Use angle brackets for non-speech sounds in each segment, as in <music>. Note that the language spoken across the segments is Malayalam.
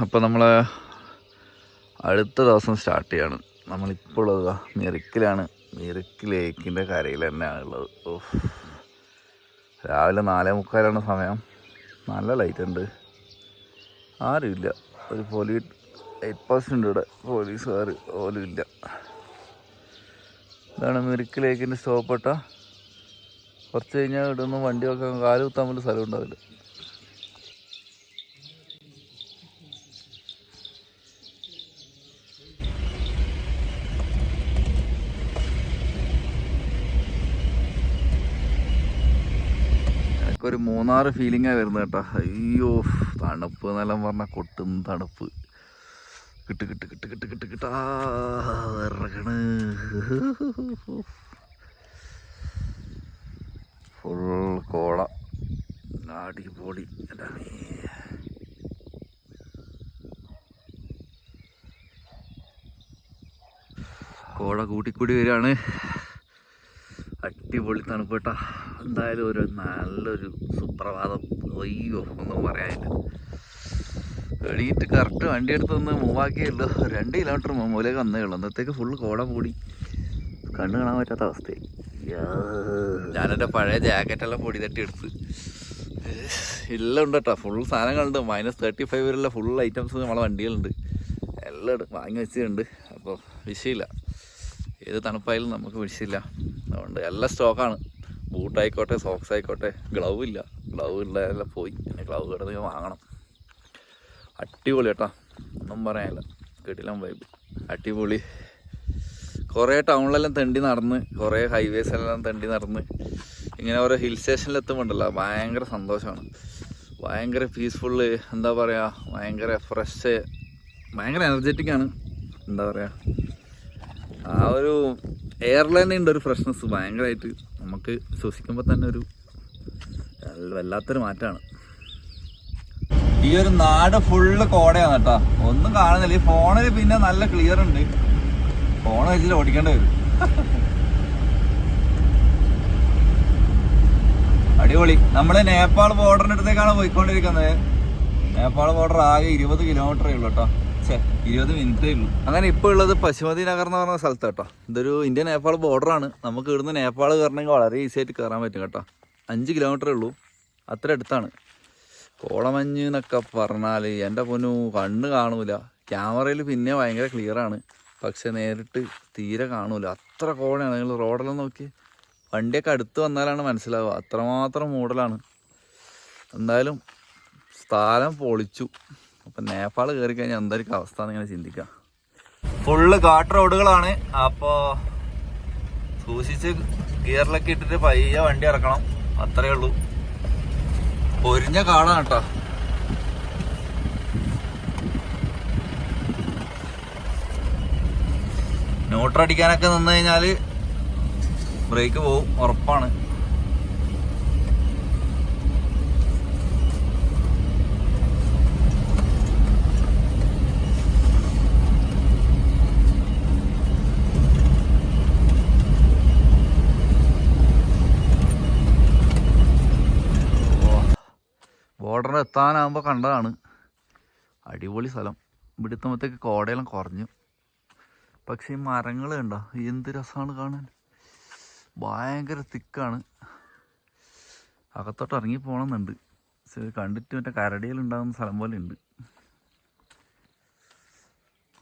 അപ്പോൾ നമ്മൾ അടുത്ത ദിവസം സ്റ്റാർട്ട് ചെയ്യാണ്. നമ്മളിപ്പോൾ ഉള്ളത് മിറുക്കിലാണ്. മിറുക്ക് ലേക്കിന്റെ കരയിൽ തന്നെയാണ് ഉള്ളത്. ഓ രാവിലെ നാലേ മുക്കാലാണ് സമയം. നല്ല ലൈറ്റ് ഉണ്ട്. ആരുമില്ല ഒരു പോലീ എയ്റ്റ് ഉണ്ട് ഇവിടെ പോലീസുകാർ പോലും ഇല്ല. ഇതാണ് മിറുക്ക് ലേക്കിന്റെ സ്റ്റോപ്പട്ട കുറച്ച് കഴിഞ്ഞാൽ ഇവിടെ ഒന്നും വണ്ടി വെക്കാൻ കാൽ കുത്താൻ പോലും സ്ഥലം ഉണ്ടാവില്ല. മൂന്നാറ് ഫീലിങ്ങാണ് വരുന്നത് കേട്ടോ. അയ്യോ തണുപ്പ് എന്നെല്ലാം പറഞ്ഞാൽ കൊട്ടും തണുപ്പ്. കിട്ട് കിട്ട് കിട്ട് കിട്ട് കിട്ട് കിട്ടാ ഇറങ്ങണ് ഫുൾ കോള. അടിപൊളി. എന്റെ. കോട കൂട്ടിക്കൂടി വരികയാണ്. അടിപൊളി തണുപ്പേട്ട എന്തായാലും ഒരു നല്ലൊരു സുപ്രഭാതം. അയ്യോ ഒന്നും പറയാനില്ല. എണീറ്റ് കറക്റ്റ് വണ്ടി എടുത്തൊന്ന് മൂവാക്കിയല്ലോ രണ്ട് കിലോമീറ്റർ മൂലയ്ക്ക് വന്നേ ഉള്ളൂ. അന്നത്തേക്ക് ഫുള്ള് കോട മൂടി. കണ്ണു കാണാൻ പറ്റാത്ത അവസ്ഥയായി. ഞാനെന്റെ പഴയ ജാക്കറ്റെല്ലാം പൊടി തട്ടി എടുത്ത്. എല്ലാം ഉണ്ട് കേട്ടോ ഫുൾ സാധനങ്ങളുണ്ട് മൈനസ് തേർട്ടി ഫൈവ് വരെയുള്ള ഫുൾ ഐറ്റംസ് നമ്മളെ വണ്ടികളുണ്ട് എല്ലാം വാങ്ങി വെച്ചിട്ടുണ്ട്. അപ്പോൾ വിഷയമില്ല ഏത് തണുപ്പായാലും നമുക്ക് വിഷയമില്ല അതുകൊണ്ട് എല്ലാം സ്റ്റോക്കാണ് ബൂട്ട് ആയിക്കോട്ടെ സോക്സ് ആയിക്കോട്ടെ ഗ്ലൗ ഇല്ല. ഗ്ലൗ ഉള്ളതെല്ലാം പോയി. പിന്നെ ഗ്ലൗ കിടന്ന് വാങ്ങണം. അടിപൊളി കേട്ടോ. ഒന്നും പറയാനില്ല. കിടിലം വൈബ് അടിപൊളി. കുറേ ടൗണിലെല്ലാം തെണ്ടി നടന്ന് കുറേ ഹൈവേസ് എല്ലാം തെണ്ടി നടന്ന് ഇങ്ങനെ ഓരോ ഹിൽ സ്റ്റേഷനിൽ എത്തുമ്പോണ്ടല്ലോ. ഭയങ്കര സന്തോഷമാണ്. ഭയങ്കര പീസ്ഫുള്ള് എന്താ പറയുക ഭയങ്കര ഫ്രഷ് ഭയങ്കര എനർജറ്റിക് ആണ്. എന്താ പറയുക ആ ഒരു എയർലൈൻ ഉണ്ട് ഒരു ഫ്രഷ്നെസ് ഭയങ്കരമായിട്ട് നമുക്ക് ശ്വസിക്കുമ്പോൾ തന്നെ ഒരു വല്ലാത്തൊരു മാറ്റമാണ്. ഈ ഒരു നാട് ഫുള്ള് കോടയാണ് കേട്ടോ. ഒന്നും കാണുന്നില്ല. ഈ ഫോണിൽ പിന്നെ നല്ല ക്ലിയർ ഉണ്ട്. ഫോൺ വെച്ചിട്ട് ഓടിക്കേണ്ടി വരും. അടിപൊളി. നമ്മൾ നേപ്പാൾ ബോർഡറിന്റെ അടുത്തേക്കാണ് പോയിക്കൊണ്ടിരിക്കുന്നത്. നേപ്പാൾ ബോർഡർ ആകെ ഇരുപത് കിലോമീറ്ററേ ഉള്ളൂ കേട്ടോ. ഇരുപത് മിനിറ്റേ ഉള്ളൂ. അങ്ങനെ ഇപ്പോൾ ഉള്ളത് പശുമതി നഗർ എന്ന് പറഞ്ഞ സ്ഥലത്ത് കേട്ടോ. ഇതൊരു ഇന്ത്യ നേപ്പാൾ ബോർഡറാണ് നമുക്ക് ഇവിടുന്ന് നേപ്പാൾ കയറണമെങ്കിൽ വളരെ ഈസി ആയിട്ട് കയറാൻ പറ്റും കേട്ടോ. അഞ്ച് കിലോമീറ്ററേ ഉള്ളൂ. അത്ര അടുത്താണ്. കോളമഞ്ഞ് എന്നൊക്കെ പറഞ്ഞാൽ എന്റെ പൊന്നു കണ്ണ് കാണൂല. ക്യാമറയിൽ പിന്നെ ഭയങ്കര ക്ലിയർ ആണ്. പക്ഷെ നേരിട്ട് തീരെ കാണൂല. അത്ര കോടയാണ് നിങ്ങൾ റോഡെല്ലാം നോക്കി. വണ്ടിയൊക്കെ അടുത്ത് വന്നാലാണ് മനസ്സിലാവുക. അത്രമാത്രം മൂടലാണ്. എന്തായാലും സ്ഥലം പൊളിച്ചു. അപ്പം നേപ്പാൾ കയറി കഴിഞ്ഞാൽ എന്തായിരിക്കും അവസ്ഥ ഇങ്ങനെ ചിന്തിക്കാം. ഫുള്ള് കാട്ട് റോഡുകളാണ്. അപ്പോൾ സൂക്ഷിച്ച് ഗിയറിലൊക്കെ ഇട്ടിട്ട് പയ്യെ വണ്ടി ഇറക്കണം. അത്രേ ഉള്ളൂ. പൊരിഞ്ഞ കാടാണ് കേട്ടോ. ന്യൂട്രൽ അടിക്കാനൊക്കെ നിന്ന് കഴിഞ്ഞാൽ ബ്രേക്ക് പോവും. ഉറപ്പാണ്. ബോർഡറിൽ എത്താനാകുമ്പോൾ കണ്ടതാണ്. അടിപൊളി സ്ഥലം. ഇവിടെ എത്തുമ്പോഴത്തേക്ക് കോടയെല്ലാം കുറഞ്ഞു. പക്ഷേ ഈ മരങ്ങൾ കണ്ടോ? എന്ത് രസമാണ് കാണാൻ. ഭയങ്കര തിക്കാണ്. അകത്തോട്ട് ഇറങ്ങി പോകണമെന്നുണ്ട് കണ്ടിട്ട് മറ്റേ കരടിയിൽ ഉണ്ടാകുന്ന സ്ഥലം പോലെ ഉണ്ട്.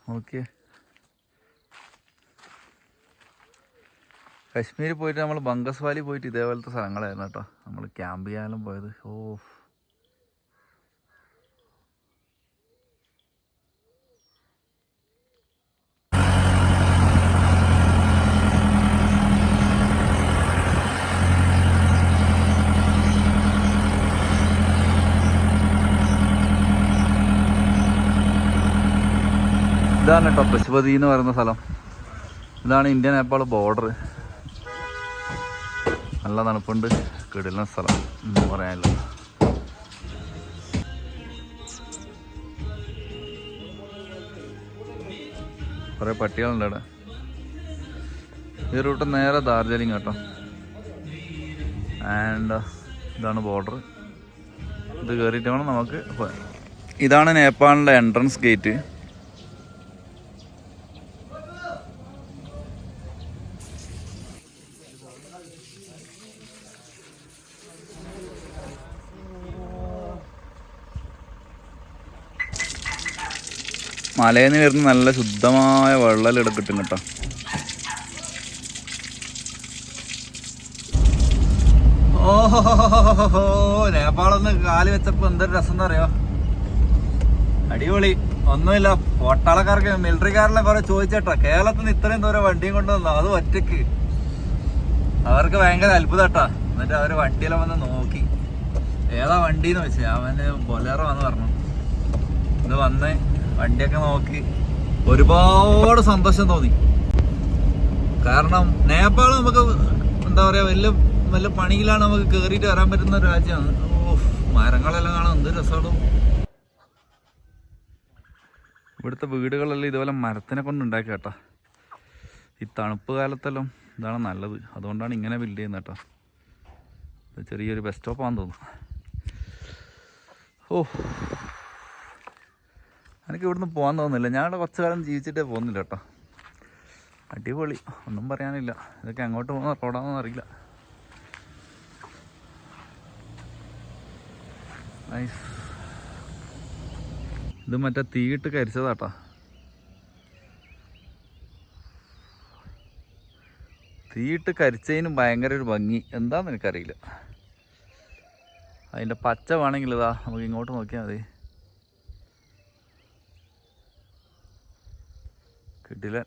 ഓക്കെ കാശ്മീരിൽ പോയിട്ട് നമ്മൾ ബംഗസ് വാലി പോയിട്ട് ഇതേപോലത്തെ സ്ഥലങ്ങളായിരുന്നു കേട്ടോ. നമ്മൾ ക്യാമ്പ് ചെയ്യാനും പോയത്. ഓ ഇതാണ് കേട്ടോ പശുപതി എന്ന് പറയുന്ന സ്ഥലം. ഇതാണ് ഇന്ത്യ നേപ്പാൾ ബോർഡർ നല്ല തണുപ്പുണ്ട്. കിടലിന സ്ഥലം. എന്ന് പറയാനില്ല. കുറേ പട്ടികളുണ്ട് അവിടെ. ഈ റൂട്ട് നേരെ ദാർജിലിംഗ് കേട്ടോ. ആൻഡ് ഇതാണ് ബോർഡർ ഇത് കയറിയിട്ട് വേണം നമുക്ക് ഇതാണ് നേപ്പാളിന്റെ എൻട്രൻസ് ഗേറ്റ് മലയിൽ നിന്ന് വരുന്ന നല്ല ശുദ്ധമായ വെള്ളം ഇവിടെ കിട്ടും കേട്ടോ. നേപ്പാളൊന്ന് കാൽ വെച്ചപ്പോ എന്തൊരു രസം എന്താ അറിയോ? അടിപൊളി. ഒന്നുമില്ല പട്ടാളക്കാർക്ക് മിലിറ്ററിക്കാരെല്ലാം കുറെ ചോദിച്ചേട്ടാ. കേരളത്തിൽ നിന്ന് ഇത്രയും ദൂരം വണ്ടിയും കൊണ്ടുവന്നു? അത് ഒറ്റയ്ക്ക് അവർക്ക് ഭയങ്കര അത്ഭുതട്ടാ. എന്നിട്ട് അവർ വണ്ടിയെല്ലാം വന്ന് നോക്കി. ഏതാ വണ്ടി എന്ന് വെച്ചാൽ അവന് ബൊലേറോ വന്ന് പറഞ്ഞു. ഇത് വന്ന് വണ്ടിയൊക്കെ നോക്കി ഒരുപാട് സന്തോഷം തോന്നി. കാരണം നേപ്പാൾ നമുക്ക് എന്താ പറയാ വലിയ വല്ല പണിയിലാണ് നമുക്ക് കേറിയിട്ട് വരാൻ പറ്റുന്ന ഒരു രാജ്യമാണ്. ഓഹ് മരങ്ങളെല്ലാം കാണാൻ എന്ത് രസമാണ്. ഇവിടുത്തെ വീടുകളെല്ലാം ഇതുപോലെ മരത്തിനെ കൊണ്ട് ഉണ്ടാക്കി ഈ തണുപ്പ് കാലത്തെല്ലാം ഇതാണ് നല്ലത്. അതുകൊണ്ടാണ് ഇങ്ങനെ ബിൽഡ് ചെയ്യുന്നത് കേട്ടോ. ചെറിയൊരു ബസ് സ്റ്റോപ്പാന്ന് തോന്നുന്നു. ഓ എനിക്ക് ഇവിടുന്ന് പോകാൻ തോന്നുന്നില്ല. ഞാൻ ഇവിടെ കുറച്ച് കാലം ജീവിച്ചിട്ടേ പോകുന്നില്ല കേട്ടോ. അടിപൊളി. ഒന്നും പറയാനില്ല. ഇതൊക്കെ അങ്ങോട്ട് പോകുന്ന റോഡാണെന്ന് അറിയില്ല നൈസ് ഇത് മറ്റേ തീയിട്ട് കരിച്ചതാട്ടാ തീയിട്ട് കരിച്ചതിന് ഭയങ്കര ഒരു ഭംഗി. എന്താന്ന് എനിക്കറിയില്ല. അതിന്റെ പച്ച വേണമെങ്കിൽ ഇതാ നമുക്ക് ഇങ്ങോട്ട് നോക്കിയാൽ മതി. കിട്ടില്ല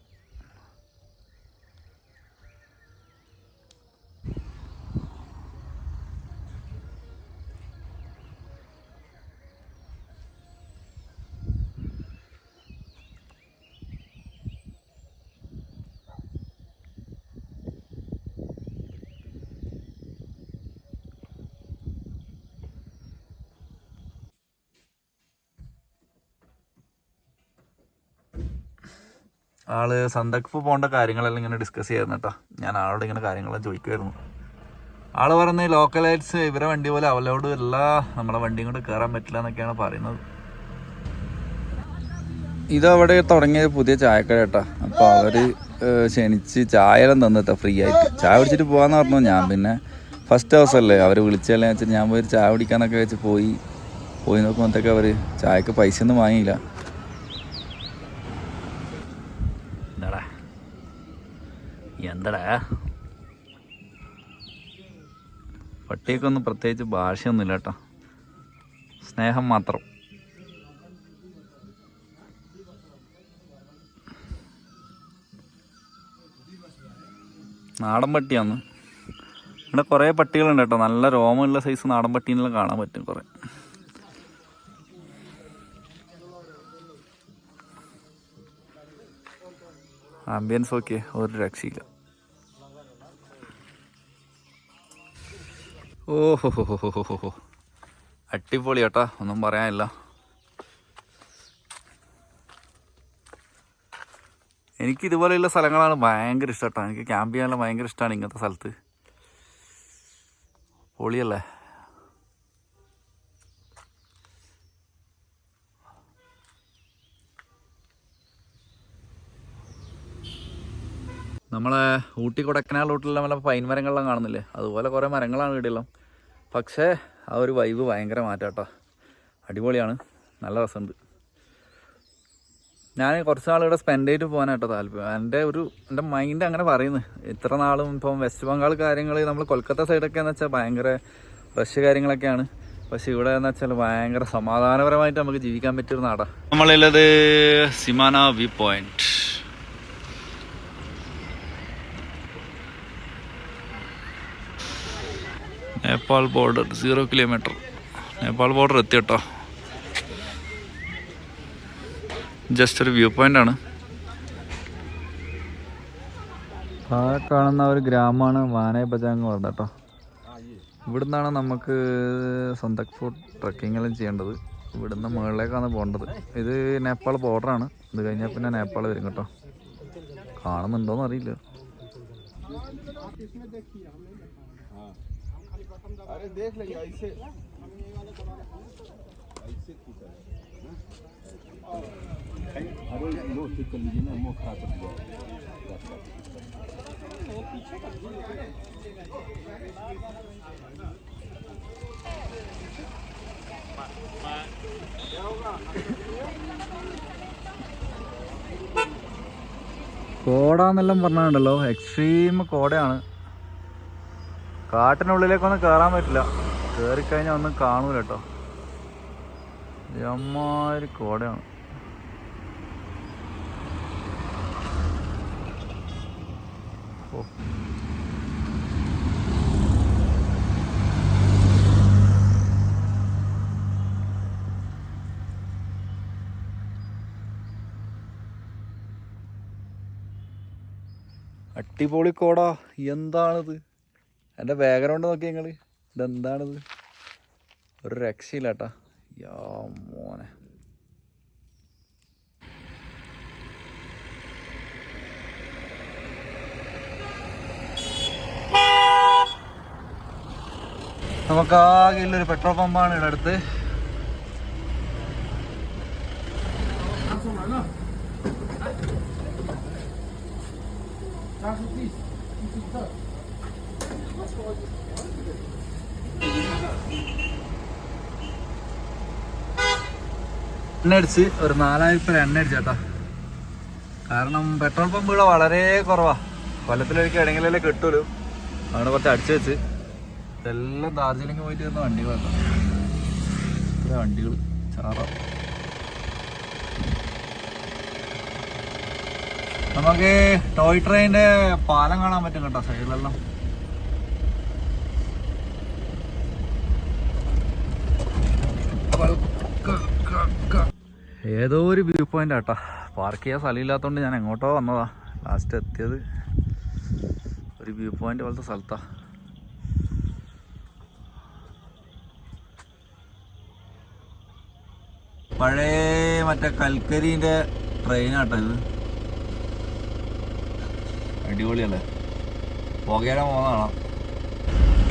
ആൾ സന്തക്ഫ് പോകേണ്ട കാര്യങ്ങളെല്ലാം ഇങ്ങനെ ഡിസ്കസ് ചെയ്യായിരുന്നു കേട്ടോ. ഞാൻ ആളോട് ഇങ്ങനെ കാര്യങ്ങളെല്ലാം ചോദിക്കുമായിരുന്നു ആൾ പറഞ്ഞ് ലോക്കലൈറ്റ്സ് ഇവരെ വണ്ടി പോലെ അവലോട് അല്ല നമ്മളെ വണ്ടിയും കൊണ്ട് കയറാൻ പറ്റില്ല എന്നൊക്കെയാണ് പറയുന്നത്. ഇതവിടെ തുടങ്ങിയ പുതിയ ചായക്കട കേട്ടോ. അപ്പോൾ അവർ ക്ഷണിച്ച് ചായയെല്ലാം തന്നിട്ടാ ഫ്രീ ആയിട്ട്. ചായ കുടിച്ചിട്ട് പോകാമെന്ന് പറഞ്ഞു. ഞാൻ പിന്നെ ഫസ്റ്റ് ഹൗസ് അല്ലേ? അവർ വിളിച്ചല്ലേ വെച്ചിട്ട് ഞാൻ പോയി ചായ കുടിക്കാന്നൊക്കെ വെച്ച് പോയി. പോയി നോക്കുമ്പോഴത്തേക്ക് അവർ ചായക്ക് പൈസ ഒന്നും വാങ്ങിയില്ല എന്താടാ എന്തടാ? പട്ടിയൊക്കൊന്നും പ്രത്യേകിച്ച് ഭാഷയൊന്നുമില്ല കേട്ടോ സ്നേഹം മാത്രം. നാടൻ പട്ടിയാന്ന്. ഇവിടെ കുറേ പട്ടികളുണ്ട് കേട്ടോ. നല്ല രോമമുള്ള സൈസ് നാടൻ പട്ടീനെല്ലാം കാണാൻ പറ്റും കുറേ. ആംബിയൻസ് ഓക്കെ ഒരു രക്ഷയില്ല. ഓഹോ ഹോ ഹോ ഹോ അടിപൊളി കേട്ടാ ഒന്നും പറയാനില്ല. എനിക്ക് ഇതുപോലെയുള്ള സ്ഥലങ്ങളാണ് ഭയങ്കര ഇഷ്ടം കേട്ടോ. എനിക്ക് ക്യാമ്പ് ചെയ്യാനെല്ലാം ഭയങ്കര ഇഷ്ടമാണ് ഇങ്ങനത്തെ സ്ഥലത്ത്. പൊളിയല്ലേ? നമ്മളെ ഊട്ടി കൊടക്കനാൽ റൂട്ടിലെല്ലാം വല്ല പൈൻ മരങ്ങളെല്ലാം കാണുന്നില്ലേ? അതുപോലെ കുറേ മരങ്ങളാണ് ഇവിടെയെല്ലാം പക്ഷേ ആ ഒരു വൈബ് ഭയങ്കര മാറ്റാട്ടോ. അടിപൊളിയാണ്. നല്ല രസമുണ്ട്. ഞാൻ കുറച്ച് നാൾ ഇവിടെ സ്പെൻഡ് ചെയ്തിട്ട് പോകാനായിട്ടോ താല്പര്യം. എന്റെ ഒരു എന്റെ മൈൻഡ് അങ്ങനെ പറയുന്നു. ഇത്ര നാളും ഇപ്പം വെസ്റ്റ് ബംഗാൾ കാര്യങ്ങൾ നമ്മൾ കൊൽക്കത്ത സൈഡൊക്കെ എന്ന് വെച്ചാൽ ഭയങ്കര റഷ് കാര്യങ്ങളൊക്കെയാണ്. പക്ഷെ ഇവിടെ എന്ന് വെച്ചാൽ ഭയങ്കര സമാധാനപരമായിട്ട് നമുക്ക് ജീവിക്കാൻ പറ്റിയൊരു നാടാണ് നമ്മളുള്ളത് Simana view point Nepal border zero kilometre. Nepal border എത്തി കേട്ടോ. ജസ്റ്റ് ഒരു വ്യൂ പോയിന്റ് ആണ്. ആ കാണുന്ന ഒരു ഗ്രാമമാണ് വാനേ ബജാങ് പറഞ്ഞ കേട്ടോ. ഇവിടുന്നാണ് നമുക്ക് സന്തക്പൂർ ട്രക്കിംഗ് എല്ലാം ചെയ്യേണ്ടത്. ഇവിടുന്ന് മുകളിലേക്കാണ് പോകേണ്ടത്. ഇത് നേപ്പാൾ ബോർഡറാണ് ഇത് കഴിഞ്ഞാൽ പിന്നെ നേപ്പാൾ വരും കേട്ടോ. കാണുന്നുണ്ടോന്ന് അറിയില്ല. अरे देख लेंगे ऐसे കോടാന്നെല്ലാം പറഞ്ഞുണ്ടല്ലോ എക്സ്ട്രീം കോടയാണ് കാട്ടിനുള്ളിലേക്കൊന്നും കയറാൻ പറ്റില്ല. കയറിക്കഴിഞ്ഞാൽ ഒന്നും കാണൂല കേട്ടോ അമ്മാതിരി കോടയാണ്. അടിപൊളി കോടാ. എന്താണിത്? എന്റെ ബാക്ക്ഗ്രൗണ്ട് നോക്കി നിങ്ങൾ ഇതെന്താണിത്? ഒരു രക്ഷയില്ല കേട്ടാ യാ മോനെ. നമുക്ക് ആകെ ഉള്ളൊരു പെട്രോൾ പമ്പാണ് ഇവിടെ അടുത്ത്. എണ്ണ അടിച്ച് ഒരു നാലായിരം എണ്ണ അടിച്ചേട്ടാ കാരണം പെട്രോൾ പമ്പുകൾ വളരെ കുറവാ. കൊല്ലത്തിലേക്ക് എവിടെയെങ്കിലല്ലേ കിട്ടുള്ളൂ. അവിടെ കുറച്ച് അടിച്ചു വെച്ച് ഇതെല്ലാം ദാർജിലിംഗ് പോയിട്ട് വരുന്ന വണ്ടികളാട്ടോ ഇത്ര വണ്ടികൾ ചാറ. നമുക്ക് ടോയ് ട്രെയിന്റെ പാലം കാണാൻ പറ്റും കേട്ടോ സൈഡിലെല്ലാം. ഏതോ ഒരു വ്യൂ പോയിന്റ് ആട്ടാ. പാർക്ക് ചെയ്യാൻ സ്ഥലമില്ലാത്തതുകൊണ്ട് ഞാൻ എങ്ങോട്ടോ വന്നതാ. ലാസ്റ്റ് എത്തിയത് ഒരു വ്യൂ പോയിന്റ് പോലത്തെ സ്ഥലത്താ. പഴയ മറ്റേ കൽക്കരിന്റെ ട്രെയിനാട്ടോ ഇത്. അടിപൊളിയല്ലേ? പുകയുടെ പോകുന്നതാണ്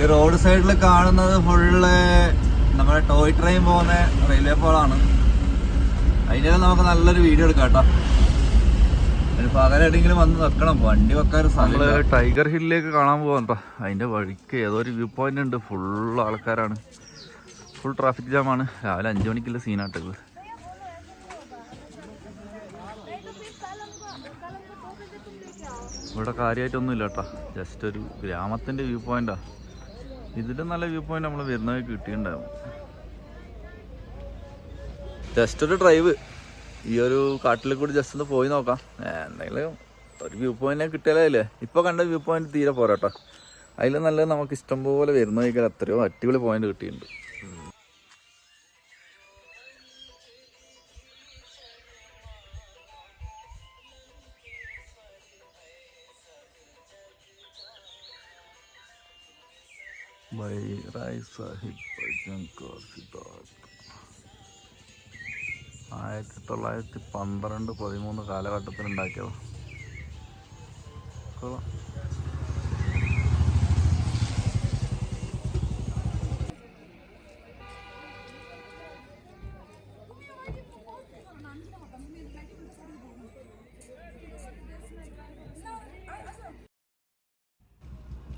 ഈ റോഡ് സൈഡിൽ കാണുന്നത് ഫുള്ള് നമ്മുടെ ടോയ് ട്രെയിൻ പോകുന്ന റെയിൽവേ പോളാണ്. അതിന്റെ നമുക്ക് നല്ലൊരു വീഡിയോ എടുക്കാം കേട്ടോ. വന്ന് വെക്കണം. വണ്ടി വെക്കാൻ നമ്മൾ ടൈഗർ ഹില്ലിലേക്ക് കാണാൻ പോകാം അതിന്റെ വഴിക്ക് ഏതോ ഒരു വ്യൂ പോയിന്റ് ഉണ്ട്. ഫുൾ ആൾക്കാരാണ്. ഫുൾ ട്രാഫിക് ജാമാണ് രാവിലെ അഞ്ചു മണിക്കുള്ള സീനാട്ടത് ഇവിടെ കാര്യമായിട്ടൊന്നും ഇല്ല കേട്ടോ ജസ്റ്റ് ഒരു ഗ്രാമത്തിന്റെ വ്യൂ പോയിന്റാ ഇതിലും നല്ല വ്യൂ പോയിന്റ് നമ്മൾ വരുന്നത് കിട്ടിയിട്ടുണ്ടാവും. ജസ്റ്റ് ഒരു ഡ്രൈവ് ഈ ഒരു കാട്ടിൽ കൂടി ജസ്റ്റ് ഒന്ന് പോയി നോക്കാം. എന്തെങ്കിലും ഒരു വ്യൂ പോയിന്റ് കിട്ടിയാലേ ഇപ്പൊ കണ്ട വ്യൂ പോയിന്റ് തീരെ പോരാട്ടോ അതിൽ നല്ല നമുക്ക് ഇഷ്ടം പോലെ വരുന്ന കഴിക്കാൻ എത്രയോ അടിപൊളി പോയിന്റ് കിട്ടിയിട്ടുണ്ട്. റായ് സാഹിബ് ബൈജങ്കർ സിദ്ധാർത്ഥ് ആയിരത്തി തൊള്ളായിരത്തി പന്ത്രണ്ട് പതിമൂന്ന് കാലഘട്ടത്തിൽ ഉണ്ടാക്കിയതാണ് കൊള്ളാം.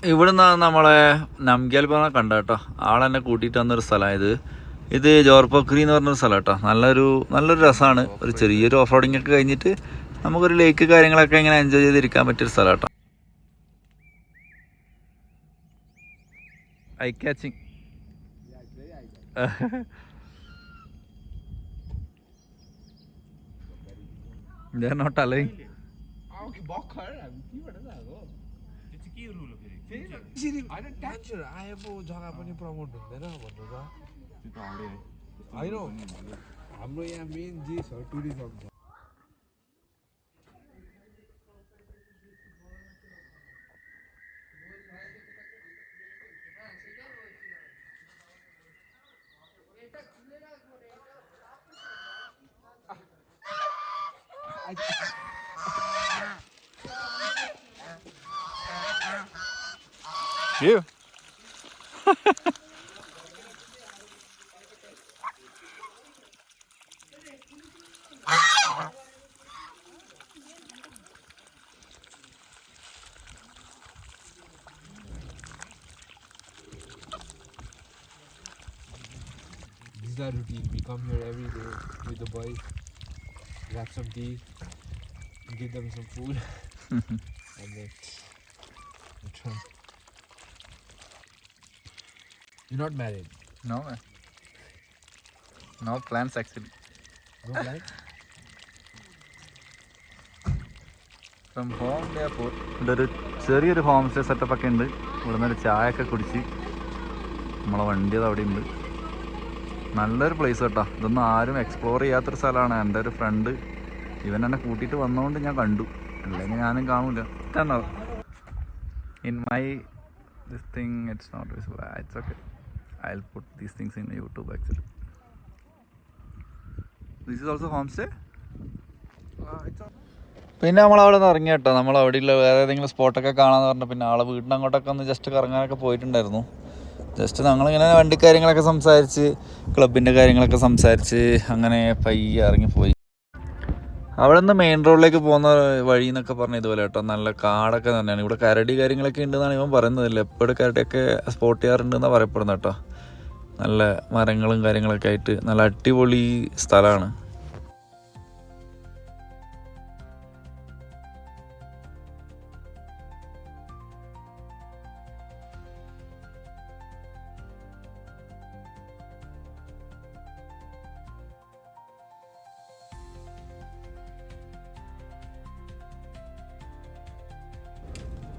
ഇവിടുന്ന് നമ്മളെ നംഗ്യാൽ പറഞ്ഞ കണ്ട കേട്ടോ. ആളെന്നെ കൂട്ടിയിട്ട് വന്നൊരു സ്ഥലമായത് ഇത് ജോർപ്പക്രി എന്ന് പറഞ്ഞൊരു സ്ഥലം കേട്ടോ. നല്ലൊരു നല്ലൊരു രസമാണ് ഒരു ചെറിയൊരു ഓഫ് റോഡിംഗ് ഒക്കെ കഴിഞ്ഞിട്ട് നമുക്കൊരു ലേക്ക് കാര്യങ്ങളൊക്കെ ഇങ്ങനെ എൻജോയ് ചെയ്തിരിക്കാൻ പറ്റിയൊരു സ്ഥലം കേട്ടോ. Eye catching <laughs> They are not allowing. I have a job, I. भन्नु त होइन हाम्रो यहाँ मेन जे छ टुरिज्म छ। Is our routine. We come here every day with the boys, grab some tea, give them some food, and then return. You're not married. No. man. No plans actually. No plans? From home airport ഇവിടെ ഒരു ചെറിയൊരു ഹോം സ്റ്റേ സെറ്റപ്പ് ഒക്കെ ഉണ്ട് ഇവിടെ നിന്ന് ഒരു ചായ ഒക്കെ കുടിച്ച് നമ്മളെ വണ്ടി അത് അവിടെ ഉണ്ട് നല്ലൊരു പ്ലേസ് കേട്ടോ. ഇതൊന്നും ആരും എക്സ്പ്ലോർ ചെയ്യാത്തൊരു സ്ഥലമാണ്. എന്റെ ഒരു ഫ്രണ്ട് ഇവൻ എന്നെ കൂട്ടിയിട്ട് വന്നതുകൊണ്ട് ഞാൻ കണ്ടു. അല്ലെങ്കിൽ ഞാനും കാണൂല. കണ്ടോ in my this thing it's not visible it's okay I will put these things in YouTube actually this is also home stay. പിന്നെ നമ്മൾ അവിടെ നിന്ന് ഇറങ്ങി കേട്ടോ. നമ്മൾ അവിടെയുള്ള വേറെ ഏതെങ്കിലും സ്പോട്ടൊക്കെ കാണാന്ന് പറഞ്ഞാൽ പിന്നെ ആളെ വീടിനങ്ങോട്ടൊക്കെ ഒന്ന് ജസ്റ്റ് കറങ്ങാനൊക്കെ പോയിട്ടുണ്ടായിരുന്നു. ജസ്റ്റ് ഞങ്ങളിങ്ങനെ വണ്ടി കാര്യങ്ങളൊക്കെ സംസാരിച്ച് ക്ലബിന്റെ കാര്യങ്ങളൊക്കെ സംസാരിച്ച് അങ്ങനെ പയ്യെ ഇറങ്ങിപ്പോയി. അവിടെ നിന്ന് മെയിൻ റോഡിലേക്ക് പോകുന്ന വഴി എന്നൊക്കെ പറഞ്ഞ ഇതുപോലെ കേട്ടോ. നല്ല കാടൊക്കെ തന്നെയാണ്. ഇവിടെ കരടി കാര്യങ്ങളൊക്കെ ഉണ്ടെന്നാണ് ഇവൻ പറയുന്നത്. എപ്പോഴും കരടിയൊക്കെ സ്പോട്ട് ചെയ്യാറുണ്ടെന്നാണ് പറയപ്പെടുന്നത് കേട്ടോ. നല്ല മരങ്ങളും കാര്യങ്ങളൊക്കെ ആയിട്ട് നല്ല അടിപൊളി സ്ഥലമാണ്.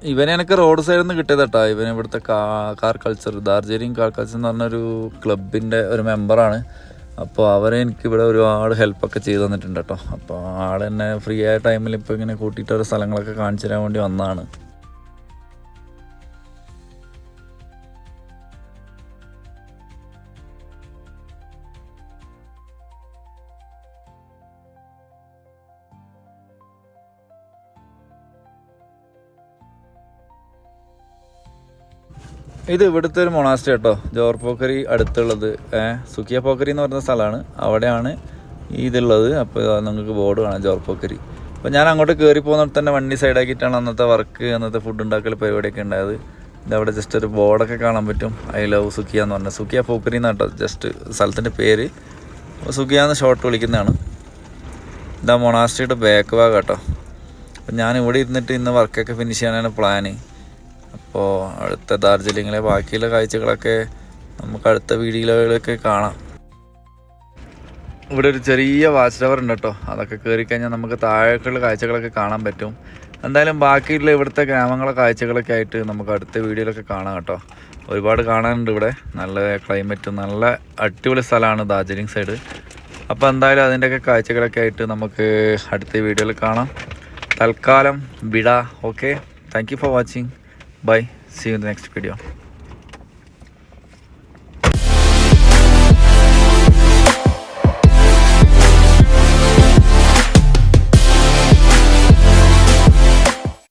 ഇവനെ എനിക്ക് റോഡ് സൈഡിൽ നിന്ന് കിട്ടിയത് കേട്ടോ. ഇവൻ ഇവിടുത്തെ car culture Darjeeling car culture എന്ന് പറഞ്ഞൊരു ക്ലബിന്റെ ഒരു മെമ്പറാണ് അപ്പോൾ അവരെ എനിക്ക് ഇവിടെ ഒരുപാട് ഹെൽപ്പൊക്കെ ചെയ്തു തന്നിട്ടുണ്ട് കേട്ടോ. അപ്പോൾ ആൾ എന്നെ ഫ്രീ ആയ ടൈമിൽ ഇപ്പോൾ ഇങ്ങനെ കൂട്ടിയിട്ട് ഓരോ സ്ഥലങ്ങളൊക്കെ കാണിച്ചു തരാൻ വേണ്ടി വന്നതാണ്. ഇത് ഇവിടുത്തെ ഒരു മൊണാസ്റ്റ് കേട്ടോ ജോർ പോക്കറി അടുത്തുള്ളത്. സുഖിയ പോക്കരി എന്ന് പറയുന്ന സ്ഥലമാണ്. അവിടെയാണ് ഇതുള്ളത്. അപ്പോൾ നിങ്ങൾക്ക് ബോർഡ് കാണാം ജോർ പോക്കറി അപ്പോൾ ഞാൻ അങ്ങോട്ട് കയറി പോകുന്നിടത്ത് തന്നെ വണ്ടി സൈഡാക്കിയിട്ടാണ് അന്നത്തെ വർക്ക് അന്നത്തെ ഫുഡ് ഉണ്ടാക്കൽ പരിപാടിയൊക്കെ ഉണ്ടായത്. ഇതവിടെ ജസ്റ്റ് ഒരു ബോർഡൊക്കെ കാണാൻ പറ്റും. ഐ ലവ് സുഖിയ എന്ന് പറഞ്ഞാൽ സുഖിയ പോക്കറി എന്നാണ് കേട്ടോ ജസ്റ്റ് സ്ഥലത്തിന്റെ പേര്. അപ്പോൾ സുഖിയ എന്ന് ഷോർട്ട് വിളിക്കുന്നതാണ്. ഇതാ മൊണാസ്ട്രിയുടെ ബാക്ക് ഭാഗം കേട്ടോ അപ്പം ഞാൻ ഇവിടെ ഇരുന്നിട്ട് ഇന്ന് വർക്കൊക്കെ ഫിനിഷ് ചെയ്യാനാണ് പ്ലാന് അപ്പോൾ അടുത്ത ദാർജിലിങ്ങിലെ ബാക്കിയുള്ള കാഴ്ചകളൊക്കെ നമുക്ക് അടുത്ത വീഡിയോയിലൊക്കെ കാണാം. ഇവിടെ ഒരു ചെറിയ വാച്ച് ടവർ ഉണ്ട് കേട്ടോ. അതൊക്കെ കയറി കഴിഞ്ഞാൽ നമുക്ക് താഴേക്കുള്ള കാഴ്ചകളൊക്കെ കാണാൻ പറ്റും. എന്തായാലും ബാക്കിയുള്ള ഇവിടുത്തെ ഗ്രാമങ്ങളെ കാഴ്ചകളൊക്കെ ആയിട്ട് നമുക്ക് അടുത്ത വീഡിയോയിലൊക്കെ കാണാം കേട്ടോ. ഒരുപാട് കാണാനുണ്ട് ഇവിടെ. നല്ല ക്ലൈമറ്റും നല്ല അടിപൊളി സ്ഥലമാണ് ദാർജിലിംഗ് സൈഡ്. അപ്പോൾ എന്തായാലും അതിന്റെയൊക്കെ കാഴ്ചകളൊക്കെ ആയിട്ട് നമുക്ക് അടുത്ത വീഡിയോയിൽ കാണാം. തൽക്കാലം വിട. Okay. Thank for watching bye see you next video